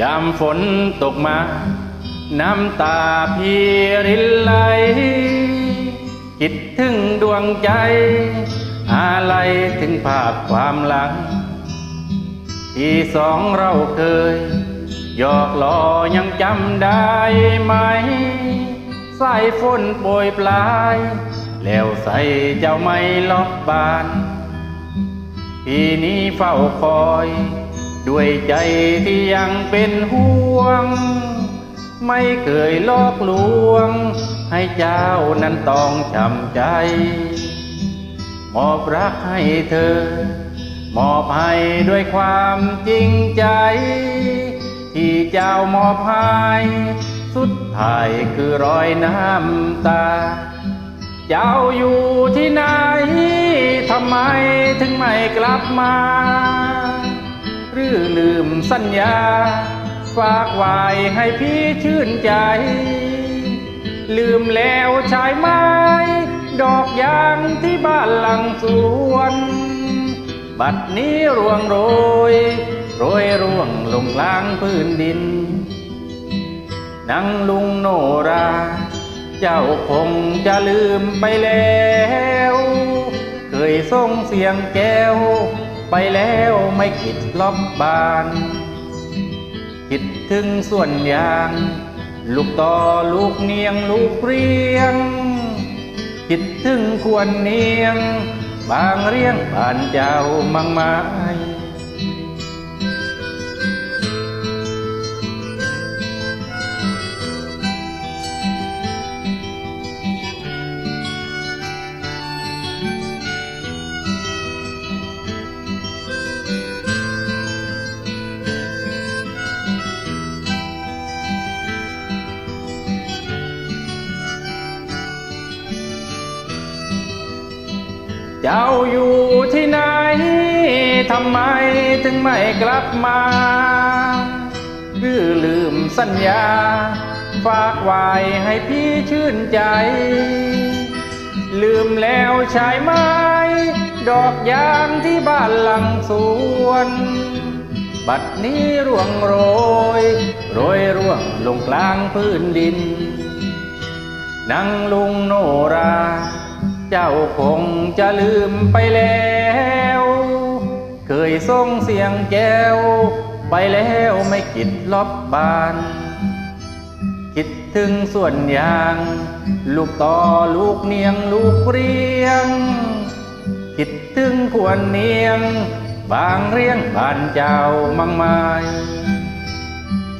ยามฝนตกมา น้ำตาพี่รินไหล คิดถึงดวงใจอะไรถึงภาพความหลัง ที่สองเราเคยหยอกล้อยังจำได้ไหม สายฝนโปรยปลาย แล้วใส่เจ้าไม่ล็อกบานพี่นี้เฝ้าคอย ด้วยใจที่ยังเป็นห่วง ไม่เคยลอกลวง ให้เจ้านั้นต้องจำใจ มอบรักให้เธอ มอบให้ด้วยความจริงใจ ที่เจ้ามอบให้สุดท้ายคือรอยน้ำตา เจ้าอยู่ที่ไหน ทำไมถึงไม่กลับมา หรือลืมสัญญา ฝากไว้ให้พี่ชื่นใจ ลืมแล้วใช่ไหมดอกยางที่บ้านหลังสวน บัดนี้ร่วงโรย โรยร่วงลงกลางพื้นดินนังลุงโนรา เจ้าคงจะลืมไปแล้ว เคยส่งเสียงแก้ว ไปแล้วไม่คิดล็อกบาน คิดถึงส่วนยาง ลูกต่อลูกเนียงลูกเรียง คิดถึงควรเนียง บางเรียงบ้านเจ้ามังไม้ เจ้าอยู่ที่ไหน ทำไมถึงไม่กลับมาหรือลืมสัญญา ฝากไว้ให้พี่ชื่นใจ ลืมแล้วใช่ไหมดอกยางที่บ้านหลังสวน บัดนี้ร่วงโรย โรยร่วงลงกลางพื้นดิน นังลุงโนรา เจ้าคงจะลืมไปแล้ว เคยส่งเสียงแก้ว ไปแล้วไม่คิดลบบาน คิดถึงส่วนยาง ลูกต่อลูกเนียงลูกเรียง คิดถึงควรเนียง บางเรียงบานเจ้ามังไมาย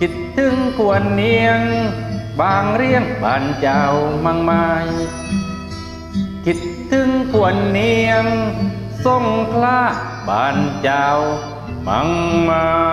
คิดถึงควรเนียง บางเรียงบานเจ้ามังไมาย คิดถึงควรเนียงทรงคลาบ้านเจ้ามังมา